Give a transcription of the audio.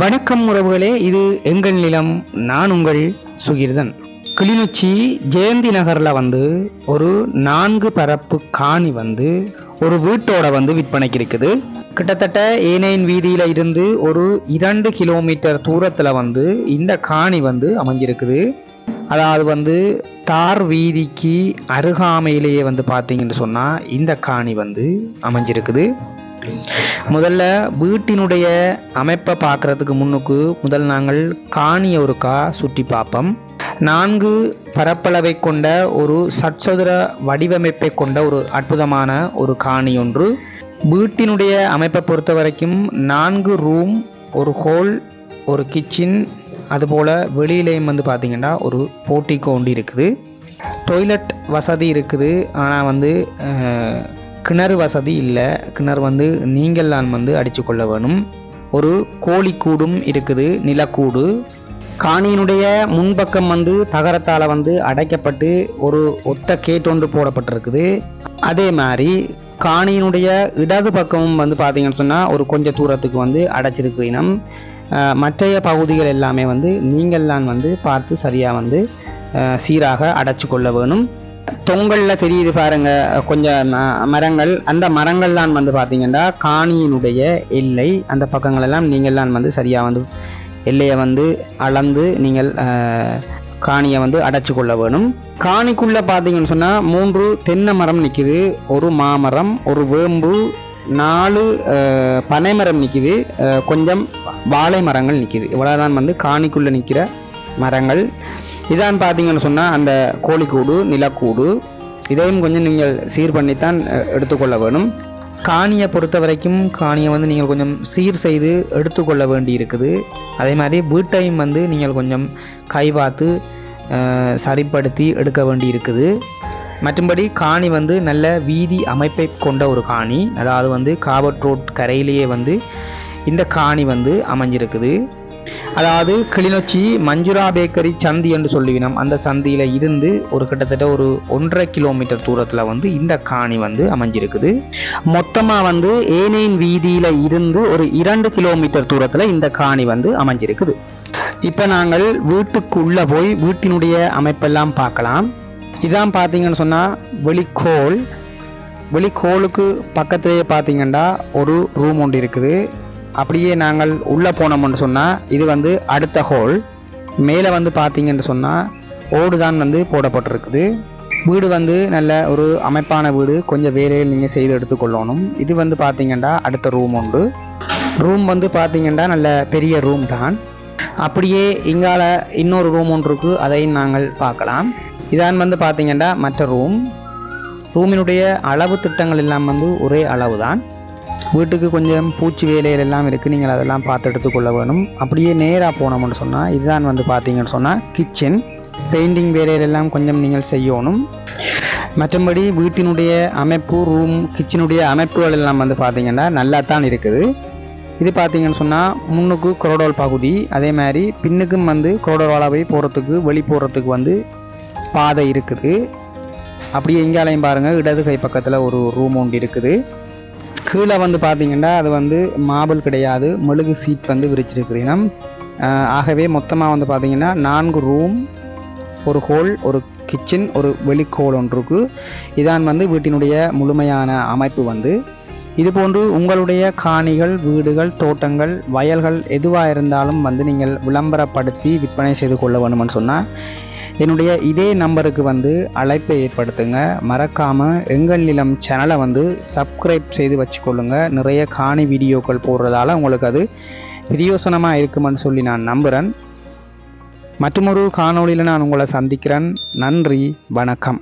வணக்கம் உறவுகளே இது எங்கள் நிலம் நான் உங்கள் சுகிர்தன். கிளிநொச்சி ஜெயந்தி நகரில் வந்து ஒரு நான்கு பரப்பு காணி வந்து ஒரு வீட்டோட வந்து விற்பனைக்கு இருக்குது. கிட்டத்தட்ட ஏனையின் வீதியில் இருந்து ஒரு இரண்டு கிலோமீட்டர் தூரத்தில் வந்து இந்த காணி வந்து அமைஞ்சிருக்குது. அதாவது வந்து தார் வீதிக்கு அருகாமையிலேயே வந்து பார்த்தீங்கன்னு சொன்னால் இந்த காணி வந்து அமைஞ்சிருக்குது. முதல்ல வீட்டினுடைய அமைப்பை பார்க்குறதுக்கு முன்னுக்கு முதல் நாங்கள் காணியை ஒருக்கா சுற்றி பார்ப்போம். நான்கு பரப்பளவை கொண்ட ஒரு சட்சதுர வடிவமைப்பை கொண்ட ஒரு அற்புதமான ஒரு காணி ஒன்று. வீட்டினுடைய அமைப்பை பொறுத்த வரைக்கும் நான்கு ரூம் ஒரு ஹோல் ஒரு கிச்சன் அதுபோல் வெளியிலையும் வந்து பார்த்திங்கன்னா ஒரு போட்டிக்கோ ஒன்று இருக்குது. டொய்லெட் வசதி இருக்குது. ஆனால் வந்து கிணறு வசதி இல்லை. கிணறு வந்து நீங்கள் நான் வந்து அடித்து கொள்ள வேணும். ஒரு கோழி கூடும் இருக்குது நிலக்கூடு. காணியினுடைய முன்பக்கம் வந்து தகரத்தால் வந்து அடைக்கப்பட்டு ஒரு ஒத்த கேட் ஒன்று போடப்பட்டிருக்குது. அதே மாதிரி காணியினுடைய இடது பக்கமும் வந்து பார்த்தீங்கன்னு சொன்னால் ஒரு கொஞ்சம் தூரத்துக்கு வந்து அடைச்சிருக்கு இனம். மற்றைய பகுதிகள் எல்லாமே வந்து நீங்கள்லாம் வந்து பார்த்து சரியாக வந்து சீராக அடைச்சு கொள்ள வேணும். தொங்கல்ல தெரியுது பாருங்க. கொஞ்சம் மரங்கள். அந்த மரங்கள்லாம் வந்து பார்த்தீங்கன்னா காணியினுடைய எல்லை அந்த பக்கங்கள் எல்லாம் நீங்கள்லாம் வந்து சரியாக வந்து எல்லையை வந்து அளந்து நீங்கள் காணியை வந்து அடைச்சி கொள்ள வேணும். காணிக்குள்ளே பார்த்தீங்கன்னு சொன்னால் மூன்று தென்னை மரம் நிற்கிது ஒரு மாமரம் ஒரு வேம்பு நாலு பனைமரம் நிற்கிது கொஞ்சம் வாழை மரங்கள் நிற்கிது இவ்வளோதான் வந்து காணிக்குள்ளே நிற்கிற மரங்கள். இதான் பார்த்தீங்கன்னு சொன்னால் அந்த கோழிக்கூடு நிலக்கூடு இதையும் கொஞ்சம் நீங்கள் சீர் பண்ணித்தான் எடுத்துக்கொள்ள வேணும். காணியை பொறுத்த வரைக்கும் காணியை வந்து நீங்கள் கொஞ்சம் சீர் செய்து எடுத்துக்கொள்ள வேண்டி இருக்குது அதே மாதிரி வீட்டையும் வந்து நீங்கள் கொஞ்சம் கை பார்த்து சரிப்படுத்தி எடுக்க வேண்டி இருக்குது மற்றும்படி காணி வந்து நல்ல வீதி அமைப்பை கொண்ட ஒரு காணி. அதாவது வந்து காபட் ரோட் கரையிலேயே வந்து இந்த காணி வந்து அமைஞ்சிருக்குது. அதாவது கிளிநொச்சி மஞ்சுரா பேக்கரி சந்தி என்று சொல்லுவினோம் அந்த சந்தியில் இருந்து ஒரு கிட்டத்தட்ட ஒரு ஒன்றரை கிலோமீட்டர் தூரத்தில் வந்து இந்த காணி வந்து அமைஞ்சிருக்குது. மொத்தமாக வந்து ஏனையின் வீதியில் இருந்து ஒரு இரண்டு கிலோமீட்டர் தூரத்தில் இந்த காணி வந்து அமைஞ்சிருக்குது. இப்போ நாங்கள் வீட்டுக்குள்ளே போய் வீட்டினுடைய அமைப்பெல்லாம் பார்க்கலாம். இதான் பார்த்தீங்கன்னு சொன்னால் வெளிக்கோள். வெளிக்கோளுக்கு பக்கத்திலேயே பார்த்தீங்கன்னா ஒரு ரூம் ஒன்று இருக்குது. அப்படியே நாங்கள் உள்ளே போனோம்னு சொன்னால் இது வந்து அடுத்த ஹோல் மேலே வந்து பார்த்தீங்கன்னு சொன்னால் ஓடு தான் வந்து போடப்பட்டிருக்குது. வீடு வந்து நல்ல ஒரு அமைப்பான வீடு கொஞ்சம் வேலையில் நீங்கள் செய்து எடுத்துக்கொள்ளணும் இது வந்து பார்த்தீங்கன்னா அடுத்த ரூம் உண்டு. ரூம் வந்து பார்த்தீங்கன்னா நல்ல பெரிய ரூம் தான். அப்படியே இங்கால இன்னொரு ரூம் ஒன்று இருக்கு அதையும் நாங்கள் பார்க்கலாம். இதான் வந்து பார்த்தீங்கன்னா மற்ற ரூம் ரூமினுடைய அளவு திட்டங்கள் எல்லாம் வந்து ஒரே அளவு தான். வீட்டுக்கு கொஞ்சம் பூச்சி வேலைகள் எல்லாம் இருக்குது நீங்கள் அதெல்லாம் பார்த்து எடுத்துக்கொள்ள வேணும். அப்படியே நேராக போனோம்னு சொன்னால் இதுதான் வந்து பார்த்தீங்கன்னு சொன்னால் கிச்சன் பெயிண்டிங் வேலைகள் எல்லாம் கொஞ்சம் நீங்கள் செய்யணும். மற்றபடி வீட்டினுடைய அமைப்பு ரூம் கிச்சனுடைய அமைப்புகள் எல்லாம் வந்து பார்த்தீங்கன்னா நல்லா தான் இருக்குது. இது பார்த்தீங்கன்னு சொன்னால் முன்னுக்கு கொரோடோல் பகுதி அதே மாதிரி பின்னுக்கும் வந்து கொரோடோல் அளவை போகிறதுக்கு வெளி போகிறதுக்கு வந்து பாதை இருக்குது. அப்படியே எங்கேயாலையும் பாருங்கள் இடது கை பக்கத்தில் ஒரு ரூம் ஒன்று இருக்குது. கீழே வந்து பார்த்தீங்கன்னா அது வந்து மாபிள் கிடையாது. மெழுகு சீட் வந்து விரிச்சிருக்கிறீங்க ஆகவே மொத்தமாக வந்து பார்த்தீங்கன்னா நான்கு ரூம் ஒரு ஹோல் ஒரு கிச்சன் ஒரு வெளிக்கோல் ஒன்று இருக்குது இதான் வந்து வீட்டினுடைய முழுமையான அமைப்பு வந்து. இது போன்று உங்களுடைய காணிகள் வீடுகள் தோட்டங்கள் வயல்கள் எதுவாக இருந்தாலும் வந்து நீங்கள் விளம்பரப்படுத்தி விற்பனை செய்து கொள்ள வேணும்னு சொன்னால் என்னுடைய இதே நம்பருக்கு வந்து அழைப்பை ஏற்படுத்துங்க. மறக்காமல் எங்கள் நிலம் சேனலை வந்து சப்ஸ்கிரைப் செய்து வச்சுக்கொள்ளுங்க. நிறைய காணி வீடியோக்கள் போடுறதால உங்களுக்கு அது பிரியோசனமாக இருக்குமென்னு சொல்லி நான் நம்புகிறேன் மற்றொரு காணொளியில் நான் உங்களை சந்திக்கிறேன். நன்றி வணக்கம்.